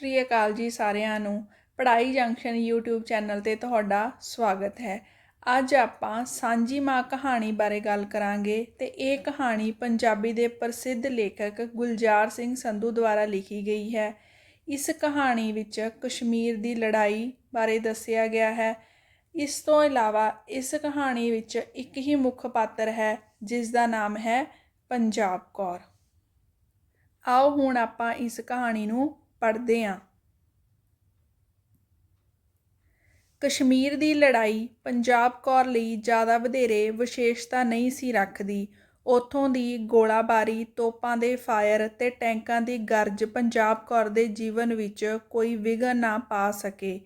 ਸ਼੍ਰੀ ਅਕਾਲ ਜੀ ਸਾਰਿਆਂ ਨੂੰ। ਪੜ੍ਹਾਈ ਜੰਕਸ਼ਨ YouTube ਚੈਨਲ ਤੇ ਤੁਹਾਡਾ ਸਵਾਗਤ ਹੈ। ਅੱਜ ਆਪਾਂ ਸਾਂਝੀ ਮਾਂ ਕਹਾਣੀ ਬਾਰੇ ਗੱਲ ਕਰਾਂਗੇ ਤੇ ਇਹ ਕਹਾਣੀ ਪੰਜਾਬੀ ਦੇ ਪ੍ਰਸਿੱਧ ਲੇਖਕ ਗੁਲਜ਼ਾਰ ਸਿੰਘ ਸੰਧੂ ਦੁਆਰਾ ਲਿਖੀ ਗਈ ਹੈ। ਇਸ ਕਹਾਣੀ ਵਿੱਚ ਕਸ਼ਮੀਰ ਦੀ ਲੜਾਈ ਬਾਰੇ ਦੱਸਿਆ ਗਿਆ ਹੈ। ਇਸ ਤੋਂ ਇਲਾਵਾ ਇਸ ਕਹਾਣੀ ਵਿੱਚ ਇੱਕ ਹੀ ਮੁੱਖ ਪਾਤਰ ਹੈ, ਜਿਸ ਦਾ ਨਾਮ ਹੈ ਪੰਜਾਬ ਕੌਰ। ਆਓ ਹੁਣ ਆਪਾਂ ਇਸ ਕਹਾਣੀ ਨੂੰ ਪੜ੍ਹਦੇ ਹਾਂ ਕਸ਼ਮੀਰ ਦੀ ਲੜਾਈ ਪੰਜਾਬ ਕੌਰ ਲਈ ਜ਼ਿਆਦਾ ਵਧੇਰੇ ਵਿਸ਼ੇਸ਼ਤਾ ਨਹੀਂ ਸੀ ਰੱਖਦੀ। ਉੱਥੋਂ ਦੀ ਗੋਲਾਬਾਰੀ, ਤੋਪਾਂ ਦੇ ਫਾਇਰ ਤੇ ਟੈਂਕਾਂ ਦੀ ਗਰਜ ਪੰਜਾਬ ਕੌਰ ਦੇ ਜੀਵਨ ਵਿੱਚ ਕੋਈ ਵਿਘਨ ਨਾ ਪਾ ਸਕੇ।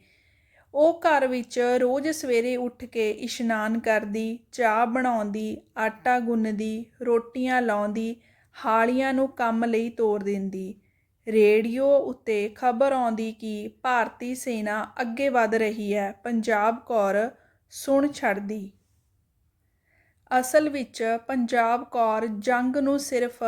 ਉਹ ਘਰ ਵਿੱਚ ਰੋਜ਼ ਸਵੇਰੇ ਉੱਠ ਕੇ ਇਸ਼ਨਾਨ ਕਰਦੀ, ਚਾਹ ਬਣਾਉਂਦੀ, ਆਟਾ ਗੁੰਨਦੀ, ਰੋਟੀਆਂ ਲਾਉਂਦੀ, ਹਾਲੀਆਂ ਨੂੰ ਕੰਮ ਲਈ ਤੋਰ ਦਿੰਦੀ। ਰੇਡੀਓ ਉੱਤੇ ਖਬਰ ਆਉਂਦੀ ਕਿ ਭਾਰਤੀ ਸੈਨਾ ਅੱਗੇ ਵਧ ਰਹੀ ਹੈ। ਪੰਜਾਬ ਕੌਰ ਸੁਣ ਛੱਡਦੀ। ਅਸਲ ਵਿੱਚ ਪੰਜਾਬ ਕੌਰ ਜੰਗ ਨੂੰ ਸਿਰਫ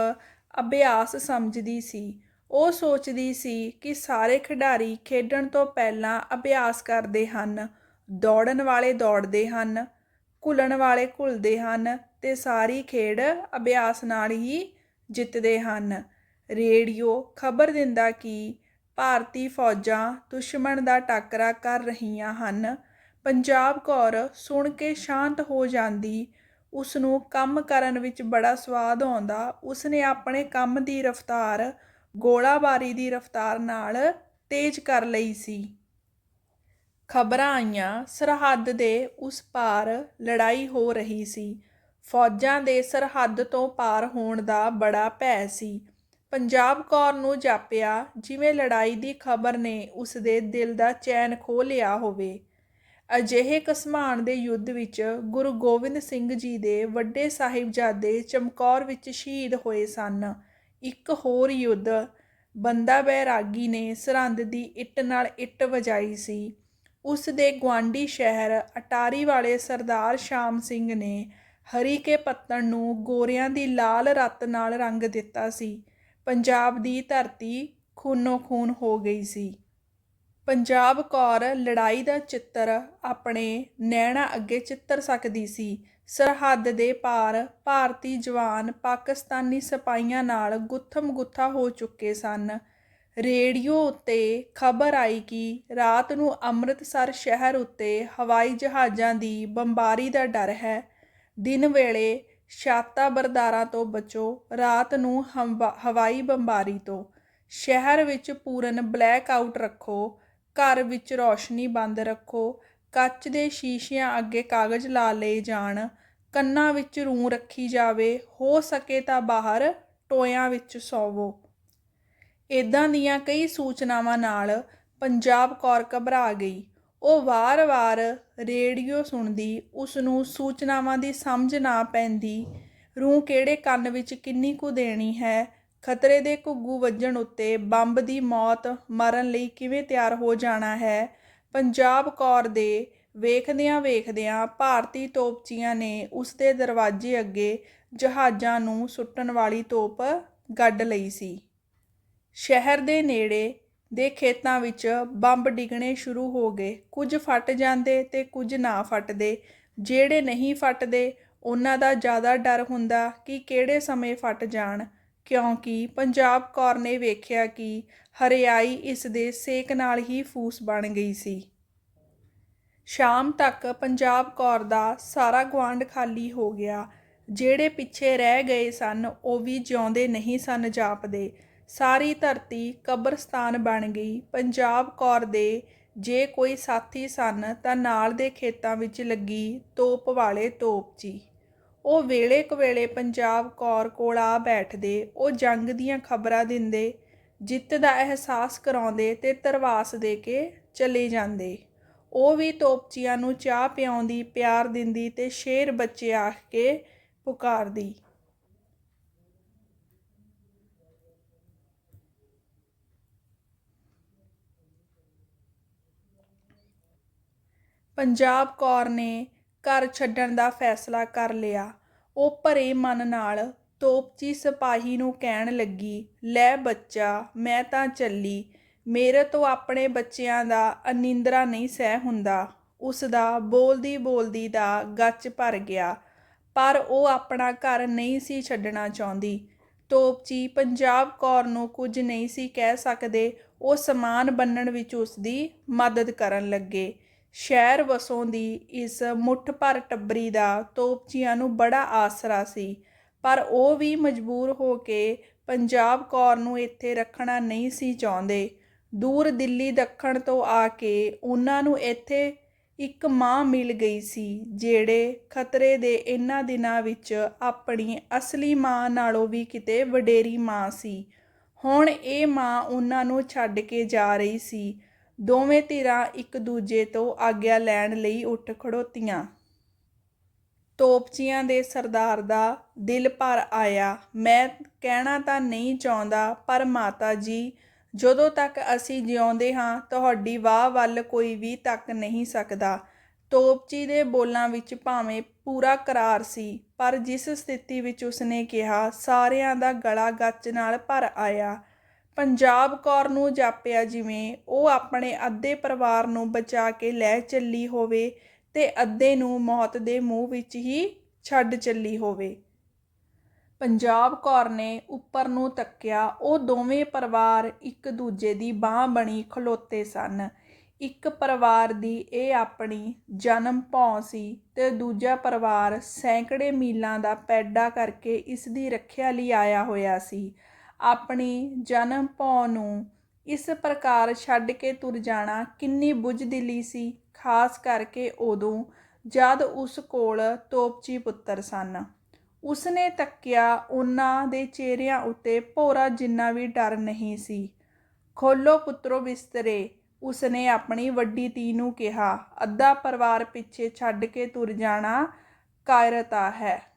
ਅਭਿਆਸ ਸਮਝਦੀ ਸੀ। ਉਹ ਸੋਚਦੀ ਸੀ ਕਿ ਸਾਰੇ ਖਿਡਾਰੀ ਖੇਡਣ ਤੋਂ ਪਹਿਲਾਂ ਅਭਿਆਸ ਕਰਦੇ ਹਨ। ਦੌੜਨ ਵਾਲੇ ਦੌੜਦੇ ਹਨ, ਘੁਲਣ ਵਾਲੇ ਘੁਲਦੇ ਹਨ ਤੇ ਸਾਰੀ ਖੇਡ ਅਭਿਆਸ ਨਾਲ ਹੀ ਜਿੱਤਦੇ ਹਨ। ਰੇਡੀਓ ਖਬਰ ਦਿੰਦਾ ਕਿ ਭਾਰਤੀ ਫੌਜਾਂ ਦੁਸ਼ਮਣ ਦਾ ਟਾਕਰਾ ਕਰ ਰਹੀਆਂ ਹਨ। ਪੰਜਾਬ ਕੌਰ ਸੁਣ ਕੇ ਸ਼ਾਂਤ ਹੋ ਜਾਂਦੀ। ਉਸ ਨੂੰ ਕੰਮ ਕਰਨ ਵਿੱਚ ਬੜਾ ਸਵਾਦ ਆਉਂਦਾ। ਉਸਨੇ ਆਪਣੇ ਕੰਮ ਦੀ ਰਫ਼ਤਾਰ, ਗੋਲਾਬਾਰੀ ਦੀ ਰਫ਼ਤਾਰ ਨਾਲ ਤੇਜ਼ ਕਰ ਲਈ ਸੀ। ਖਬਰਾਂ ਆਈਆਂ। ਸਰਹੱਦ ਦੇ ਉਸ ਪਾਰ ਲੜਾਈ ਹੋ ਰਹੀ ਸੀ। ਫੌਜਾਂ ਦੇ ਸਰਹੱਦ ਤੋਂ ਪਾਰ ਹੋਣ ਦਾ ਬੜਾ ਭੈ ਸੀ। ਪੰਜਾਬ ਕੌਰ ਨੂੰ ਜਾਪਿਆ, ਜਿਵੇਂ ਲੜਾਈ ਦੀ ਖਬਰ ਨੇ ਉਸ ਦੇ ਦਿਲ ਦਾ ਚੈਨ ਖੋਹ ਲਿਆ ਹੋਵੇ। ਅਜਿਹੇ ਕਸਮਾਨ ਦੇ ਯੁੱਧ ਵਿੱਚ ਗੁਰੂ ਗੋਬਿੰਦ ਸਿੰਘ ਜੀ ਦੇ ਵੱਡੇ ਸਾਹਿਬਜ਼ਾਦੇ ਚਮਕੌਰ ਵਿੱਚ ਸ਼ਹੀਦ ਹੋਏ ਸਨ। ਇੱਕ ਹੋਰ ਯੁੱਧ, ਬੰਦਾ ਬੈਰਾਗੀ ਨੇ ਸਰਹੰਦ ਦੀ ਇੱਟ ਨਾਲ ਇੱਟ ਵਜਾਈ ਸੀ। ਉਸ ਦੇ ਗਵਾਂਡੀ ਸ਼ਹਿਰ ਅਟਾਰੀ ਵਾਲੇ ਸਰਦਾਰ ਸ਼ਾਮ ਸਿੰਘ ਨੇ ਹਰੀ ਕੇ ਪੱਤਣ ਨੂੰ ਗੋਰਿਆਂ ਦੀ ਲਾਲ ਰੱਤ ਨਾਲ ਰੰਗ ਦਿੱਤਾ ਸੀ। ਪੰਜਾਬ ਦੀ ਧਰਤੀ ਖੂਨੋ ਖੂਨ ਹੋ ਗਈ ਸੀ। ਪੰਜਾਬ ਕੌਰ ਲੜਾਈ ਦਾ ਚਿੱਤਰ ਆਪਣੇ ਨੈਣਾ ਅੱਗੇ ਚਿੱਤਰ ਸਕਦੀ ਸੀ। ਸਰਹੱਦ ਦੇ ਪਾਰ ਭਾਰਤੀ ਜਵਾਨ ਪਾਕਿਸਤਾਨੀ ਸਿਪਾਹੀਆਂ ਨਾਲ ਗੁੱਥਮ ਗੁੱਥਾ ਹੋ ਚੁੱਕੇ ਸਨ। ਰੇਡੀਓ ਉੱਤੇ ਖਬਰ ਆਈ ਕਿ ਰਾਤ ਨੂੰ ਅੰਮ੍ਰਿਤਸਰ ਸ਼ਹਿਰ ਉੱਤੇ ਹਵਾਈ ਜਹਾਜ਼ਾਂ ਦੀ ਬੰਬਾਰੀ ਦਾ ਡਰ ਹੈ। ਦਿਨ ਵੇਲੇ ਛਾਤਾ ਬਰਦਾਰਾਂ ਤੋਂ ਬਚੋ, ਰਾਤ ਨੂੰ ਹਵਾਈ ਬੰਬਾਰੀ ਤੋਂ। ਸ਼ਹਿਰ ਵਿੱਚ ਪੂਰਨ ਬਲੈਕ ਆਊਟ ਰੱਖੋ, ਘਰ ਵਿੱਚ ਰੋਸ਼ਨੀ ਬੰਦ ਰੱਖੋ, ਕੱਚ ਦੇ ਸ਼ੀਸ਼ਿਆਂ ਅੱਗੇ ਕਾਗਜ਼ ਲਾ ਲਏ ਜਾਣ, ਕੰਨਾਂ ਵਿੱਚ ਰੂੰ ਰੱਖੀ ਜਾਵੇ, ਹੋ ਸਕੇ ਤਾਂ ਬਾਹਰ ਟੋਇਆਂ ਵਿੱਚ ਸੌਵੋ। ਇਦਾਂ ਦੀਆਂ ਕਈ ਸੂਚਨਾਵਾਂ ਨਾਲ ਪੰਜਾਬ ਕੌਰ ਘਬਰਾ ਗਈ। ਉਹ ਵਾਰ-ਵਾਰ ਰੇਡੀਓ ਸੁਣਦੀ, ਉਸਨੂੰ ਸੂਚਨਾਵਾਂ ਦੀ ਸਮਝ ਨਾ ਪੈਂਦੀ। ਰੂ ਕਿਹੜੇ ਕੰਨ ਵਿੱਚ ਕਿੰਨੀ ਕੁ ਦੇਣੀ ਹੈ? ਖਤਰੇ ਦੇ ਘੁੱਗੂ ਵੱਜਣ ਉੱਤੇ ਬੰਬ ਦੀ ਮੌਤ ਮਰਨ ਲਈ ਕਿਵੇਂ ਤਿਆਰ ਹੋ ਜਾਣਾ ਹੈ? ਪੰਜਾਬ ਕੌਰ ਦੇ ਵੇਖਦਿਆਂ ਵੇਖਦਿਆਂ ਭਾਰਤੀ ਤੋਪਚੀਆਂ ਨੇ ਉਸਦੇ ਦਰਵਾਜ਼ੇ ਅੱਗੇ ਜਹਾਜ਼ਾਂ ਨੂੰ ਸੁੱਟਣ ਵਾਲੀ ਤੋਪ ਗੱਡ ਲਈ ਸੀ। ਸ਼ਹਿਰ ਦੇ ਨੇੜੇ ਦੇ ਖੇਤਾਂ ਵਿੱਚ ਬੰਬ ਡਿੱਗਣੇ ਸ਼ੁਰੂ ਹੋ ਗਏ। ਕੁਝ ਫਟ ਜਾਂਦੇ ਤੇ ਕੁਝ ਨਾ ਫਟਦੇ। ਜਿਹੜੇ ਨਹੀਂ ਫਟਦੇ, ਉਹਨਾਂ ਦਾ ਜ਼ਿਆਦਾ ਡਰ ਹੁੰਦਾ ਕਿ ਕਿਹੜੇ ਸਮੇਂ ਫਟ ਜਾਣ। ਕਿਉਂਕਿ ਪੰਜਾਬ ਕੌਰ ਨੇ ਵੇਖਿਆ ਕਿ ਹਰਿਆਈ ਇਸ ਦੇ ਸੇਕ ਨਾਲ ਹੀ ਫੂਸ ਬਣ ਗਈ ਸੀ। ਸ਼ਾਮ ਤੱਕ ਪੰਜਾਬ ਕੌਰ ਦਾ ਸਾਰਾ ਗਵਾਂਡ ਖਾਲੀ ਹੋ ਗਿਆ। ਜਿਹੜੇ ਪਿੱਛੇ ਰਹਿ ਗਏ ਸਨ, ਉਹ ਵੀ ਜਿਉਂਦੇ ਨਹੀਂ ਸਨ ਜਾਪਦੇ। ਸਾਰੀ ਧਰਤੀ ਕਬਰਸਤਾਨ ਬਣ ਗਈ। ਪੰਜਾਬ ਕੌਰ ਦੇ ਜੇ ਕੋਈ ਸਾਥੀ ਸਨ ਤਾਂ ਨਾਲ ਦੇ ਖੇਤਾਂ ਵਿੱਚ ਲੱਗੀ ਤੋਪ ਵਾਲੇ ਤੋਪਚੀ ਉਹ ਵੇਲੇ ਕਵੇਲੇ ਪੰਜਾਬ ਕੌਰ ਕੋਲ ਆ ਬੈਠਦੇ, ਉਹ ਜੰਗ ਦੀਆਂ ਖਬਰਾਂ ਦਿੰਦੇ, ਜਿੱਤ ਦਾ ਅਹਿਸਾਸ ਕਰਾਉਂਦੇ ਤੇ ਤਰਵਾਸ ਦੇ ਕੇ ਚਲੇ ਜਾਂਦੇ। ਉਹ ਵੀ ਤੋਪਚੀਆਂ ਨੂੰ ਚਾਹ ਪਿਆਉਂਦੀ, ਪਿਆਰ ਦਿੰਦੀ ਤੇ ਸ਼ੇਰ ਬੱਚੇ ਆਖ ਕੇ ਪੁਕਾਰਦੀ। ਪੰਜਾਬ ਕੌਰ ਨੇ ਘਰ ਛੱਡਣ ਦਾ ਫੈਸਲਾ ਕਰ ਲਿਆ। ਉਹ ਭਰੇ ਮਨ ਨਾਲ ਤੋਪਚੀ ਸਿਪਾਹੀ ਨੂੰ ਕਹਿਣ ਲੱਗੀ, ਲੈ ਬੱਚਾ, ਮੈਂ ਤਾਂ ਚੱਲੀ। ਮੇਰੇ ਤੋਂ ਆਪਣੇ ਬੱਚਿਆਂ ਦਾ ਅਨਿੰਦਰਾ ਨਹੀਂ ਸਹਿ ਹੁੰਦਾ। ਉਸ ਦਾ ਬੋਲਦੀ ਬੋਲਦੀ ਦਾ ਗੱਚ ਭਰ ਗਿਆ। ਪਰ ਉਹ ਆਪਣਾ ਘਰ ਨਹੀਂ ਸੀ ਛੱਡਣਾ ਚਾਹੁੰਦੀ। ਤੋਪਚੀ ਪੰਜਾਬ ਕੌਰ ਨੂੰ ਕੁਝ ਨਹੀਂ ਸੀ ਕਹਿ ਸਕਦੇ। ਉਹ ਸਮਾਨ ਬੰਨਣ ਵਿੱਚ ਉਸ ਦੀ ਮਦਦ ਕਰਨ ਲੱਗੇ। ਸ਼ਹਿਰ ਵਸੋਂ ਦੀ ਇਸ ਮੁੱਠ ਭਰ ਟੱਬਰੀ ਦਾ ਤੋਪਚੀਆਂ ਨੂੰ ਬੜਾ ਆਸਰਾ ਸੀ। ਪਰ ਉਹ ਵੀ ਮਜਬੂਰ ਹੋ ਕੇ ਪੰਜਾਬ ਕੌਰ ਨੂੰ ਇੱਥੇ ਰੱਖਣਾ ਨਹੀਂ ਸੀ ਚਾਹੁੰਦੇ। ਦੂਰ ਦਿੱਲੀ ਦੱਖਣ ਤੋਂ ਆ ਕੇ ਉਹਨਾਂ ਨੂੰ ਇੱਥੇ ਇੱਕ ਮਾਂ ਮਿਲ ਗਈ ਸੀ, ਜਿਹੜੇ ਖਤਰੇ ਦੇ ਇਹਨਾਂ ਦਿਨਾਂ ਵਿੱਚ ਆਪਣੀ ਅਸਲੀ ਮਾਂ ਨਾਲੋਂ ਵੀ ਕਿਤੇ ਵਡੇਰੀ ਮਾਂ ਸੀ। ਹੁਣ ਇਹ ਮਾਂ ਉਹਨਾਂ ਨੂੰ ਛੱਡ ਕੇ ਜਾ ਰਹੀ ਸੀ। ਦੋਵੇਂ ਧਿਰਾਂ ਇੱਕ ਦੂਜੇ ਤੋਂ ਆਗਿਆ ਲੈਣ ਲਈ ਉੱਠ ਖੜੋਤੀਆਂ। ਤੋਪਚੀਆਂ ਦੇ ਸਰਦਾਰ ਦਾ ਦਿਲ ਭਰ ਆਇਆ। ਮੈਂ ਕਹਿਣਾ ਤਾਂ ਨਹੀਂ ਚਾਹੁੰਦਾ, ਪਰ ਮਾਤਾ ਜੀ, ਜਦੋਂ ਤੱਕ ਅਸੀਂ ਜਿਉਂਦੇ ਹਾਂ, ਤੁਹਾਡੀ ਵਾਹ ਵੱਲ ਕੋਈ ਵੀ ਤੱਕ ਨਹੀਂ ਸਕਦਾ। ਤੋਪਚੀ ਦੇ ਬੋਲਾਂ ਵਿੱਚ ਭਾਵੇਂ ਪੂਰਾ ਕਰਾਰ ਸੀ, ਪਰ ਜਿਸ ਸਥਿਤੀ ਵਿੱਚ ਉਸਨੇ ਕਿਹਾ, ਸਾਰਿਆਂ ਦਾ ਗਲਾ ਗੱਚ ਨਾਲ ਭਰ ਆਇਆ। ਪੰਜਾਬ ਕੌਰ ਨੂੰ ਜਾਪਿਆ ਜਿਵੇਂ, ਉਹ ਆਪਣੇ ਅੱਧੇ ਪਰਿਵਾਰ ਨੂੰ ਬਚਾ ਕੇ ਲੈ ਚੱਲੀ ਹੋਵੇ ਤੇ ਅੱਧੇ ਨੂੰ ਮੌਤ ਦੇ ਮੂੰਹ ਵਿੱਚ ਹੀ ਛੱਡ ਚੱਲੀ ਹੋਵੇ। ਪੰਜਾਬ ਕੌਰ ਨੇ ਉੱਪਰ ਨੂੰ ਤੱਕਿਆ, ਉਹ ਦੋਵੇਂ ਪਰਿਵਾਰ ਇੱਕ ਦੂਜੇ ਦੀ ਬਾਹ ਬਣੀ ਖਲੋਤੇ ਸਨ। ਇੱਕ ਪਰਿਵਾਰ ਦੀ ਇਹ ਆਪਣੀ ਜਨਮ ਭੌਂ ਸੀ ਤੇ ਦੂਜਾ ਪਰਿਵਾਰ ਸੈਂਕੜੇ ਮੀਲਾਂ ਦਾ ਪੈਡਾ ਕਰਕੇ ਇਸ ਦੀ ਰੱਖਿਆ ਲਈ ਆਇਆ ਹੋਇਆ ਸੀ। ਆਪਣੀ ਜਨਮ ਭੌਂ ਨੂੰ ਇਸ ਪ੍ਰਕਾਰ ਛੱਡ ਕੇ ਤੁਰ ਜਾਣਾ ਕਿੰਨੀ ਬੁਝਦਿਲੀ ਸੀ, ਖਾਸ ਕਰਕੇ ਉਦੋਂ ਜਦ ਉਸ ਕੋਲ ਤੋਪਚੀ ਪੁੱਤਰ ਸਨ। ਉਸਨੇ ਤੱਕਿਆ ਉਹਨਾਂ ਦੇ ਚਿਹਰਿਆਂ ਉੱਤੇ ਭੋਰਾ ਜਿੰਨਾ ਵੀ ਡਰ ਨਹੀਂ ਸੀ। ਖੋਲੋ ਪੁੱਤਰੋ ਬਿਸਤਰੇ, ਉਸਨੇ ਆਪਣੀ ਵੱਡੀ ਧੀ ਨੂੰ ਕਿਹਾ। ਅੱਧਾ ਪਰਿਵਾਰ ਪਿੱਛੇ ਛੱਡ ਕੇ ਤੁਰ ਜਾਣਾ ਕਾਇਰਤਾ ਹੈ।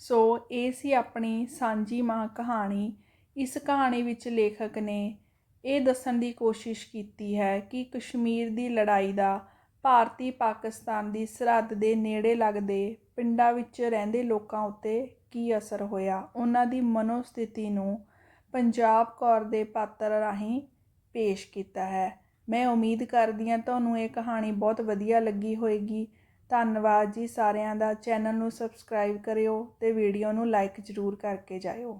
ਸੋ ਇਹ ਸੀ ਆਪਣੀ ਸਾਂਝੀ ਮਾਂ ਕਹਾਣੀ। ਇਸ ਕਹਾਣੀ ਵਿੱਚ ਲੇਖਕ ਨੇ ਇਹ ਦੱਸਣ ਦੀ ਕੋਸ਼ਿਸ਼ ਕੀਤੀ ਹੈ ਕਿ ਕਸ਼ਮੀਰ ਦੀ ਲੜਾਈ ਦਾ ਭਾਰਤੀ ਪਾਕਿਸਤਾਨ ਦੀ ਸਰਹੱਦ ਦੇ ਨੇੜੇ ਲੱਗਦੇ ਪਿੰਡਾਂ ਵਿੱਚ ਰਹਿੰਦੇ ਲੋਕਾਂ ਉੱਤੇ ਕੀ ਅਸਰ ਹੋਇਆ? ਉਹਨਾਂ ਦੀ ਮਨੋਸਥਿਤੀ ਨੂੰ ਪੰਜਾਬ ਕੌਰ ਦੇ ਪਾਤਰ ਰਾਹੀਂ ਪੇਸ਼ ਕੀਤਾ ਹੈ। ਮੈਂ ਉਮੀਦ ਕਰਦੀ ਹਾਂ ਤੁਹਾਨੂੰ ਇਹ ਕਹਾਣੀ ਬਹੁਤ ਵਧੀਆ ਲੱਗੀ ਹੋਵੇਗੀ। ਧੰਨਵਾਦ ਜੀ ਸਾਰਿਆਂ ਦਾ। ਚੈਨਲ ਨੂੰ ਸਬਸਕ੍ਰਾਈਬ ਕਰਿਓ ਅਤੇ ਵੀਡੀਓ ਨੂੰ ਲਾਈਕ ਜ਼ਰੂਰ ਕਰਕੇ ਜਾਇਓ।